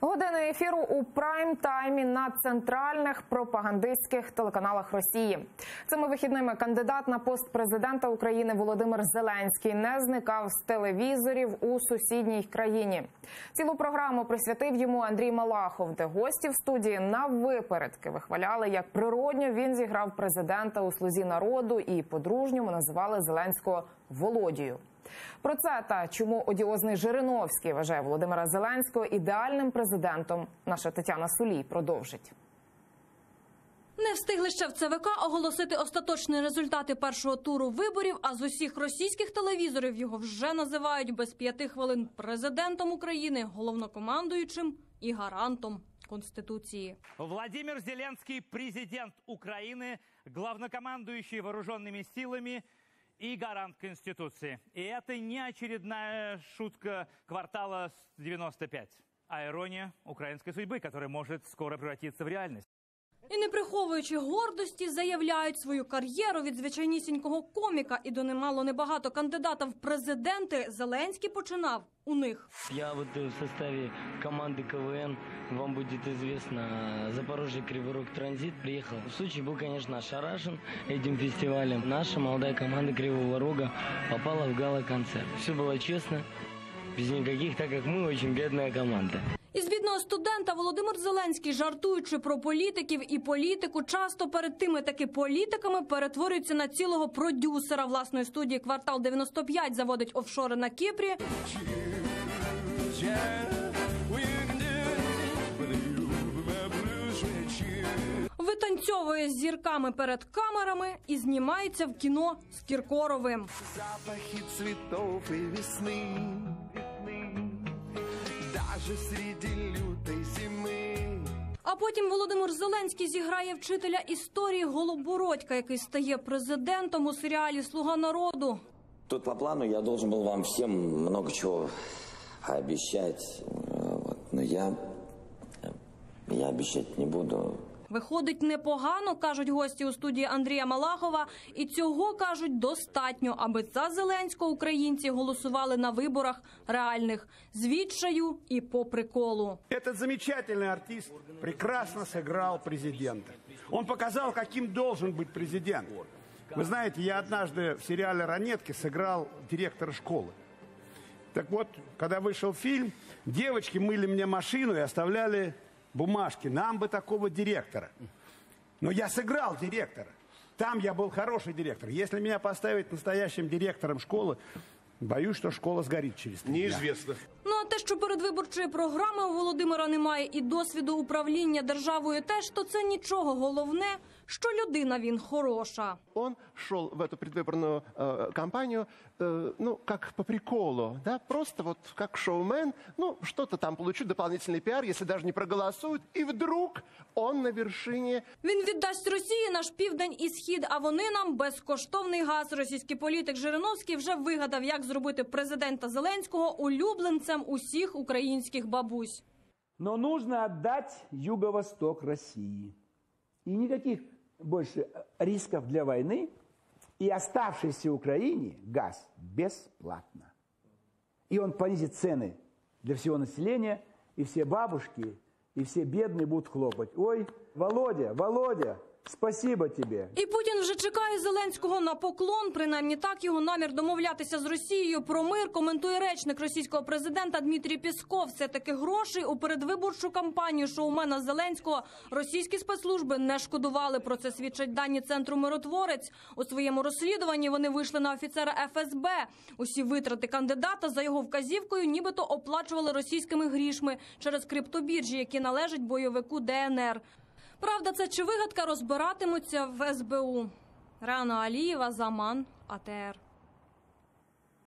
Години ефіру у прайм таймі на центральних пропагандистських телеканалах Росії. Цими вихідними кандидат на пост президента України Володимир Зеленський не зникав з телевізорів у сусідній країні. Цілу програму присвятив йому Андрій Малахов, де гості в студії на випередки вихваляли, як природньо він зіграв президента у слузі народу і по-дружньому називали Зеленського Володію. Про це та чому одіозний Жириновський вважає Володимира Зеленського ідеальним президентом. Наша Тетяна Сулій продовжить. Не встигли ще в ЦВК оголосити остаточні результати першого туру виборів. А з усіх російських телевізорів його вже називають без п'яти хвилин президентом України, головнокомандуючим і гарантом конституції. Владимир Зеленский, президент Украины, главнокомандующий вооруженными силами и гарант Конституции. И это не очередная шутка квартала 95, а ирония украинской судьбы, которая может скоро превратиться в реальность. І не приховуючи гордості, заявляють свою кар'єру від звичайнісінького коміка і до немало небагато кандидата в президенти Зеленський починав у них. Я вот э, в составе команды КВН, вам будет известно, Запорожье Кривой Рог Транзит приехал. В Сочи был, конечно, ошарашен этим фестивалем. Наша молодая команда Кривого Рога попала в гала-концерт. Все было честно, без никаких, так как мы очень бедная команда. Із бідного студента Володимир Зеленський, жартуючи про політиків і політику, часто перед тими таки політиками перетворюється на цілого продюсера власної студії Квартал 95 заводить офшори на Кіпрі. Витанцьовує з зірками перед камерами і знімається в кіно з Кіркоровим. запахи цветов и весны, даже среди лютой зимы. А потім Володимир Зеленський зіграє вчителя історії Голобородька, який стає президентом у серіалі Слуга народу. Тут по плану я должен был вам всем много чего обещать, э, вот, но я, э, я обещать не буду. Виходить непогано, кажуть гості у студії Андрія Малахова, і цього кажуть достатньо, аби за Зеленського українці голосували на виборах реальних з відчаю і по приколу. Этот замечательный артист прекрасно сыграл президента. Он показал, каким должен быть президент. Вы знаете, я однажды в сериале «Ранетки» сыграл директора школы. Так вот, когда вышел фильм, девочки мыли мне машину и оставляли бумажки. Нам бы такого директора. Но я сыграл директора. Там я был хороший директор. Если меня поставить настоящим директором школы, боюсь, что школа сгорит через три дня. Неизвестно. Ну а те, що передвиборчої програми у Володимира немає і досвіду управління державою, теж то це нічого. Головне, що людина він хороша. он шел в эту предвыборную э, кампанию, э, ну, как по приколу, да, просто вот как шоумен, ну, что-то там получу, дополнительный пиар, если даже не проголосуют, и вдруг он на вершине Він віддасть Росії наш південь і схід, а вони нам безкоштовний газ. Російський політик Жириновський вже вигадав, як зробити президента Зеленського улюбленцем усіх українських бабусь. Но нужно отдать юго-восток России. И никаких больше рисков для войны. И оставшейся Украине газ бесплатно. И он понизит цены для всего населения, и все бабушки, и все бедные будут хлопать. Ой, Володя, Володя, спасибо тебе. І Путін вже чекає Зеленського на поклон. Принаймні так його намір домовлятися з Росією про мир коментує речник російського президента Дмитрій Пісков. Все таки грошей у передвиборчу кампанію шоумена Зеленського російські спецслужби не шкодували. Про це свідчать дані центру миротворець. У своєму розслідуванні вони вийшли на офіцера ФСБ. Усі витрати кандидата за його вказівкою, нібито оплачували російськими грішми через криптобіржі, які належать бойовику ДНР. Правда, це чи вигадка розбиратимуться в СБУ. Рано Алієва, Заман, АТР.